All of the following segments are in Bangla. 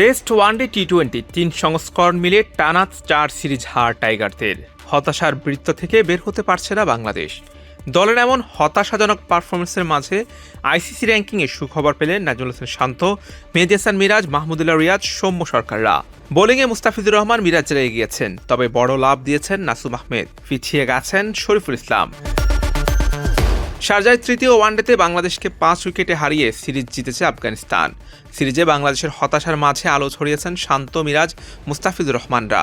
টেস্ট ওয়ানডে টি টোয়েন্টি তিন সংস্করণ মিলে টানা চার সিরিজ হার টাইগারদের। হতাশার বৃত্ত থেকে বের হতে পারছে না বাংলাদেশ। দলের এমন হতাশাজনক পারফরমেন্সের মাঝে আইসিসি র্যাঙ্কিংয়ে সুখবর পেলেন নাজমুল হোসেন শান্ত, মেহেদি হাসান মিরাজ, মাহমুদুল্লাহ রিয়াজ, সৌম্য সরকাররা। বোলিংয়ে মুস্তাফিজুর রহমান মিরাজরা এগিয়েছেন তবে বড় লাভ দিয়েছেন নাসুম আহমেদ। পিছিয়ে গেছেন শরীফুল ইসলাম। শারজায় তৃতীয় ওয়ানডেতে বাংলাদেশকে পাঁচ উইকেটে হারিয়ে সিরিজ জিতেছে আফগানিস্তান। সিরিজে বাংলাদেশের হতাশার মাঝে আলো ছড়িয়েছেন শান্ত মিরাজ, মুস্তাফিজুর রহমানরা।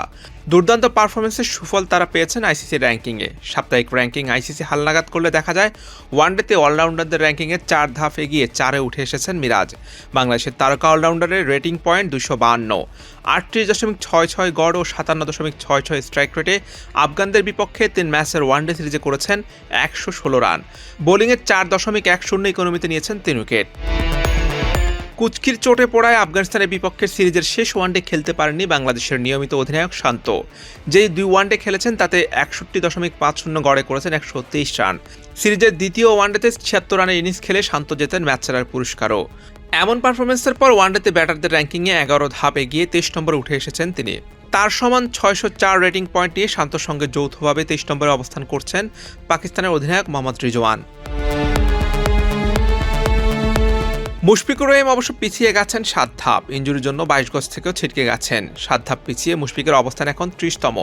দুর্দান্ত পারফরমেন্সের সুফল তারা পেয়েছেন আইসিসি র্যাঙ্কিংয়ে। সাপ্তাহিক র্যাঙ্কিং আইসিসি হালনাগাদ করলে দেখা যায়, ওয়ানডেতে অলরাউন্ডারদের র্যাঙ্কিংয়ে চার ধাপ এগিয়ে চারে উঠে এসেছেন মিরাজ। বাংলাদেশের তারকা অলরাউন্ডারের রেটিং পয়েন্ট দুশো বাহান্ন। আটত্রিশ দশমিক ছয় ছয় গড় ও সাতান্ন দশমিক ছয় ছয় স্ট্রাইক রেটে আফগানদের বিপক্ষে তিন ম্যাচের ওয়ানডে সিরিজে করেছেন একশো ষোলো রান। বোলিংয়ে চার দশমিক এক শূন্য ইকোনমিতে নিয়েছেন তিন উইকেট। কুচকির চোটে পড়ায় আফগানিস্তানের বিপক্ষে সিরিজের শেষ ওয়ানডে খেলতে পারেননি বাংলাদেশের নিয়মিত অধিনায়ক শান্ত। যেই দুই ওয়ানডে খেলেছেন, তাতে একষট্টি দশমিক পাঁচ শূন্য গড়ে করেছেন একশো তেইশ রান। সিরিজের দ্বিতীয় ওয়ানডেতে ছিয়াত্তর রানের ইনিংস খেলে শান্ত জেতেন ম্যাচ সেরার পুরস্কারও। এমন পারফরমেন্সের পর ওয়ানডেতে ব্যাটারদের র্যাঙ্কিংয়ে এগারো ধাপ এগিয়ে তেইশ নম্বরে উঠে এসেছেন তিনি। তার সমান ছয়শো চার রেটিং পয়েন্ট নিয়ে শান্তর সঙ্গে যৌথভাবে তেইশ নম্বরে অবস্থান করছেন পাকিস্তানের অধিনায়ক মোহাম্মদ রিজওয়ান। মুশফিকুর রহিম অবশ্য পিছিয়ে গেছেন সাত ধাপ। ইঞ্জুরির জন্য বাইশ গজ থেকেও ছিটকে গেছেন। সাত ধাপ পিছিয়ে মুশফিকের অবস্থান এখন ত্রিশতম।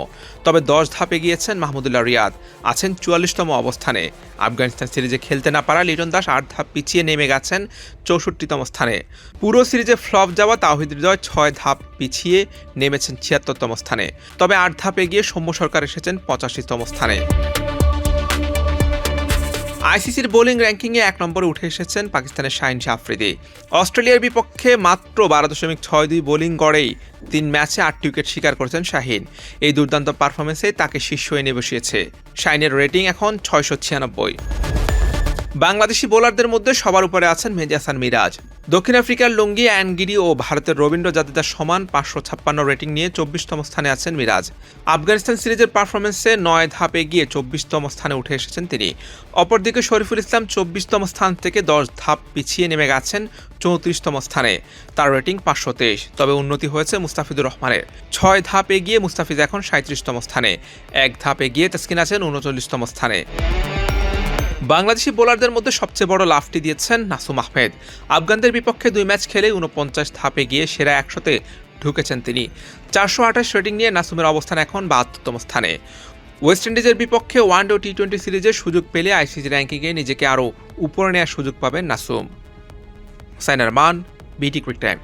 তবে দশ ধাপে গিয়েছেন মাহমুদুল্লাহ রিয়াদ। আছেন চুয়াল্লিশতম অবস্থানে। আফগানিস্তান সিরিজে খেলতে না পারা লিটন দাস আট ধাপ পিছিয়ে নেমে গেছেন চৌষট্টিতম স্থানে। পুরো সিরিজে ফ্লপ যাওয়া তাহিদ হৃদয় ছয় ধাপ পিছিয়ে নেমেছেন ছিয়াত্তরতম স্থানে। তবে আট ধাপে গিয়ে সৌম্য সরকার এসেছেন পঁচাশিতম স্থানে। আইসিসির বোলিং র্যাঙ্কিংয়ে এক নম্বরে উঠে এসেছেন পাকিস্তানের শাহিন আফ্রিদি অস্ট্রেলিয়ার বিপক্ষে মাত্র বারো দশমিক ছয় দুই বোলিং গড়েই তিন ম্যাচে আটটি উইকেট শিকার করেছেন শাহিন। এই দুর্দান্ত পারফরমেন্সে তাকে শীর্ষ এনে বসিয়েছে। শাইনের রেটিং এখন ছয়শো ছিয়ানব্বই। বাংলাদেশি বোলারদের মধ্যে সবার উপরে আছেন মেজাসান মিরাজ। দক্ষিণ আফ্রিকার লুঙ্গি অ্যানগিরি ও ভারতের রবীন্দ্র জাদেজার সমান পাঁচশো ছাপ্পান্ন রেটিং নিয়ে চব্বিশতম স্থানে আছেন মিরাজ। আফগানিস্তান সিরিজের পারফরমেন্সে নয় ধাপে গিয়ে চব্বিশতম স্থানে উঠে এসেছেন তিনি। অপরদিকে শরীফুল ইসলাম চব্বিশতম স্থান থেকে দশ ধাপ পিছিয়ে নেমে গেছেন চৌত্রিশতম স্থানে। তার রেটিং পাঁচশো তেইশ, তবে উন্নতি হয়েছে মুস্তাফিজুর রহমানের। ছয় ধাপ এগিয়ে মুস্তাফিজ এখন সাঁত্রিশতম স্থানে। এক ধাপ এগিয়ে তাসকিন আছেন উনচল্লিশতম স্থানে। বাংলাদেশি বোলারদের মধ্যে সবচেয়ে বড় লাফটি দিয়েছেন নাসুম আহমেদ। আফগানদের বিপক্ষে দুই ম্যাচ খেলে উনপঞ্চাশ ধাপে গিয়ে সেরা একশোতে ঢুকেছেন তিনি। চারশো আঠাশ রেটিং নিয়ে নাসুমের অবস্থান এখন বাহাত্তরতম স্থানে। ওয়েস্ট ইন্ডিজের বিপক্ষে ওয়ান ডে টি টোয়েন্টি সিরিজের সুযোগ পেলে আইসিসি র্যাঙ্কিংয়ে নিজেকে আরও উপরে নেওয়ার সুযোগ পাবেন নাসুম। সাইনার মান, বিটি ক্রিক টাইম।